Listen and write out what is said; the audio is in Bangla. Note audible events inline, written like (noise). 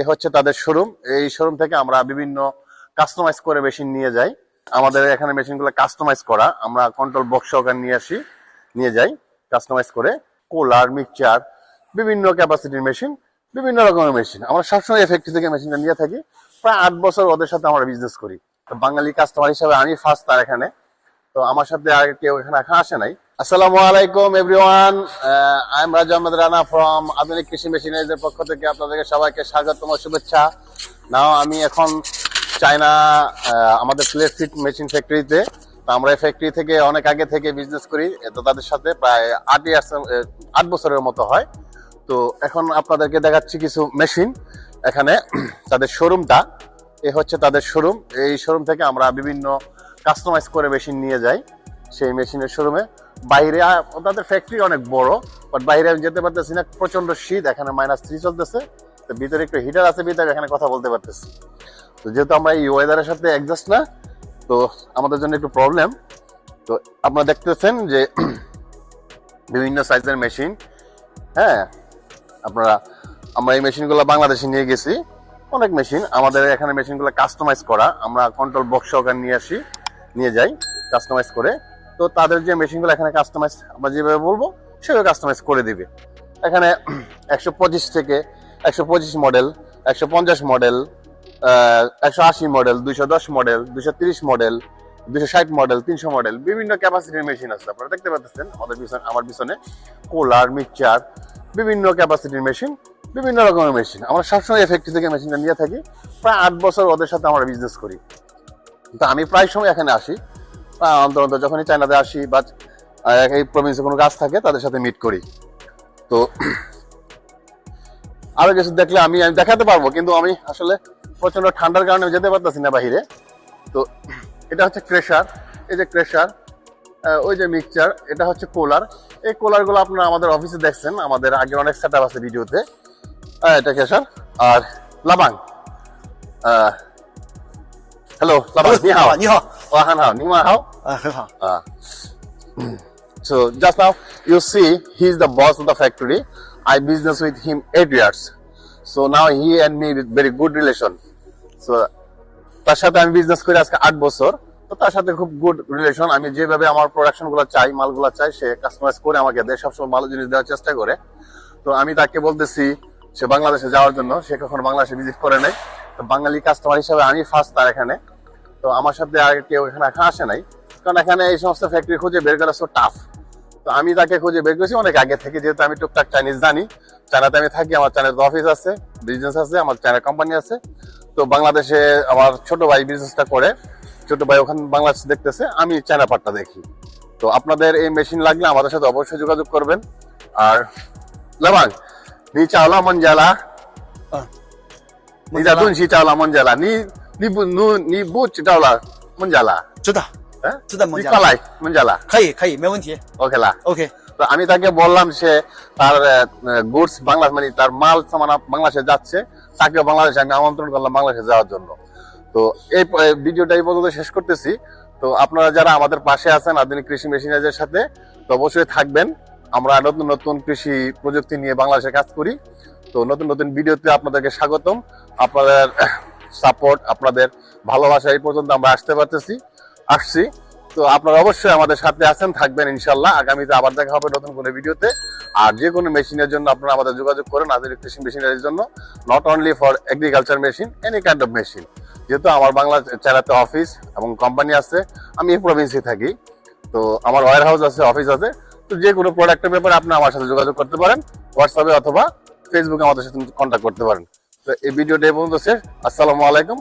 এ হচ্ছে তাদের শোরুম। এই শোরুম থেকে আমরা বিভিন্ন কাস্টমাইজ করে মেশিন নিয়ে যাই। আমাদের এখানে মেশিনগুলো কাস্টমাইজ করা। আমরা কন্ট্রোল বক্স সহকারে নিয়ে আসি, নিয়ে যাই, কাস্টমাইজ করে। কুলার মিক্সচার বিভিন্ন ক্যাপাসিটির মেশিন, বিভিন্ন রকমের মেশিন। আমরা সবসময় এফেক্টিভ থেকে মেশিনটা নিয়ে থাকি। প্রায় আট বছর ওদের সাথে আমরা বিজনেস করি। বাঙালি কাস্টমার হিসাবে আমি ফার্স্ট তার এখানে। তো আমার সাথে আর কেউ এখানে এখন আসে নাই। আসসালামু আলাইকুম এভরিওয়ান আই এম রাজা আহমেদ রানা ফ্রম আধুনিক কৃষি মেশিনারিজের পক্ষ থেকে আপনাদেরকে সবাইকে স্বাগতম শুভেচ্ছা। নাও আমি এখন চায়না আমাদের প্লেট মেশিন ফ্যাক্টরিতে তো। আমরা এই ফ্যাক্টরি থেকে অনেক আগে থেকে বিজনেস করি। তো তাদের সাথে প্রায় আট ইয়ার্স আট বছরের মতো হয়। তো এখন আপনাদেরকে দেখাচ্ছি কিছু মেশিন এখানে তাদের শোরুমটা এ হচ্ছে তাদের শোরুম এই শোরুম থেকে আমরা বিভিন্ন কাস্টমাইজ করে মেশিন নিয়ে যাই, সেই মেশিনের শোরুমে বাইরে তাদের ফ্যাক্টরি অনেক বড় বাট বাইরে আমি যেতে পারতেছি না প্রচণ্ড শীত, এখানে মাইনাস থ্রি চলতেছে। তো ভিতরে একটু হিটার আছে, ভিতরে এখানে কথা বলতে পারতেছি। তো যেহেতু আমরা এই ওয়েদারের সাথে অ্যাডজাস্ট না, তো আমাদের জন্য একটু প্রবলেম তো আপনারা দেখতেছেন যে (clears throat) বিভিন্ন সাইজের মেশিন হ্যাঁ আপনারা, আমরা এই মেশিনগুলো বাংলাদেশে নিয়ে গেছি। অনেক মেশিন আমাদের এখানে মেশিনগুলো কাস্টমাইজ করা। আমরা কন্ট্রোল বক্স সহকারে নিয়ে আসি। নিয়ে যাই কাস্টমাইজ করে। তো তাদের যে মেশিনগুলো এখানে কাস্টমাইজ আমরা যেভাবে বলব, সেভাবে কাস্টমাইজ করে দিবে। এখানে (clears throat) একশো পঁচিশ থেকে একশো পঁচিশ মডেল একশো পঞ্চাশ মডেল একশো আশি মডেল দুইশো দশ মডেল দুইশো তিরিশ মডেল দুইশো ষাট মডেল তিনশো মডেল বিভিন্ন ক্যাপাসিটির মেশিন আছে। আপনারা দেখতে পাচ্ছেন আমাদের পিছনে, আমার পিছনে কুলার মিক্সচার বিভিন্ন ক্যাপাসিটির মেশিন বিভিন্ন রকমের মেশিন আমরা সবসময় এফেক্টিভ থেকে মেশিনটা নিয়ে থাকি। প্রায় আট বছর ওদের সাথে আমরা বিজনেস করি। তো আমি প্রায় সময় এখানে আসি। অন্তর অন্তর যখনই চায়নাতে আসি বা এই প্রভিন্সে কোনো কাজ থাকে, তাদের সাথে মিট করি। তো, (clears throat) আরও কিছু দেখলে আমি আমি দেখাতে পারব, কিন্তু আমি আসলে প্রচণ্ড ঠান্ডার কারণে যেতে পারতেছি না বাহিরে। তো, (clears throat) এটা হচ্ছে ক্রেশার এই যে ক্রেশার ওই যে মিক্সচার এটা হচ্ছে কোলার। এই কোলারগুলো আপনারা আমাদের অফিসে দেখছেন, আমাদের আগে অনেক সেট আছে ভিডিওতে এটা ক্রেশার আর লাবাং। হ্যালো লাবাং নি হাও 你好， ওয়া হান হাও নি মা হাও 啊，很好， Uh, so just now you see he's the boss of the factory. I business with him eight years. So now he and me with very good relation. So তার সাথে আমি বিজনেস করি আজকে আট বছর তো তার সাথে খুব গুড রিলেশন আমি যেভাবে আমার প্রোডাকশন গুলো চাই মালগুলো চাই সে কাস্টমাইজ করে আমাকে দেয় সবসময় ভালো জিনিস দেওয়ার চেষ্টা করে তো আমি তাকে বলতেছি সে বাংলাদেশে যাওয়ার জন্য সে কখনো বাংলাদেশে ভিজিট করে নাই তো বাঙালি কাস্টমার হিসাবে আমি ফার্স্ট তার এখানে। তো আমার সাথে আর কেউ এখানে এখন আসে নাই। কারণ এখানে এই সমস্ত ফ্যাক্টরি খুঁজে বের করা সো টাফ তো আমি তাকে খুঁজে বের করেছি, অনেক আগে থেকে যেহেতু আমি টুকটাক চাইনিজ জানি চায়নাতে আমি থাকি, আমার চায়নাতে অফিস আছে বিজনেস আছে, আমার চায়না কোম্পানি আছে। তো বাংলাদেশে আমার ছোট ভাই বিজনেসটা করে, ছোট ভাই ওখানে বাংলাদেশ দেখতেছে, আমি চায়না পাটটা দেখি। তো আপনাদের এই মেশিন লাগলে আমাদের সাথে অবশ্যই যোগাযোগ করবেন। আর, লাবাং নি চাওলা মঞ্জালা 嗯， নি জাদুন সি চাওলা মঞ্জালা নি নি বু নু নি বু চাওলা মঞ্জালা 知道， হ্যাঁ 知道孟 নি 加拉， কালাই মঞ্জালা 可以可以，没问题 ওকে লা ，OK， তো আমি তাকে বললাম সে তার গুডস বাংলা মানে তার মাল সামান বাংলাদেশে যাচ্ছে তাকে বাংলাদেশে আমি আমন্ত্রণ করলাম বাংলাদেশে যাওয়ার জন্য তো এই প- এই ভিডিওটা এই পর্যন্ত শেষ করতেছি তো আপনারা যারা আমাদের পাশে আছেন আধুনিক কৃষি মেশিনারিজের সাথে তো অবশ্যই থাকবেন আমরা নতুন নতুন কৃষি প্রযুক্তি নিয়ে বাংলাদেশে কাজ করি। তো নতুন নতুন ভিডিওতে আপনাদেরকে স্বাগতম। আপনাদের সাপোর্ট আপনাদের ভালোবাসা এই পর্যন্ত আমরা আসতে পারতেছি, আসছি। তো আপনারা অবশ্যই আমাদের সাথে আছেন, থাকবেন ইনশাল্লাহ আগামীতে আবার দেখা হবে নতুন কোনো ভিডিওতে। আর যে কোনো মেশিনের জন্য আপনারা আমাদের যোগাযোগ করেন, আধুনিক কৃষি মেশিনারির জন্য। Not only for agriculture machine any kind of machine যেহেতু আমার বাংলা চালাতে অফিস এবং কোম্পানি আছে, আমি এই প্রভিন্সে থাকি। তো আমার ওয়ার হাউস আছে অফিস আছে। যে কোনো প্রোডাক্টের ব্যাপারে আপনি আমার সাথে যোগাযোগ করতে পারেন হোয়াটসঅ্যাপে অথবা ফেসবুকে আমাদের সাথে কন্ট্যাক্ট করতে পারেন। তো এই ভিডিওটা এই পর্যন্ত শেষ। আসসালামু আলাইকুম।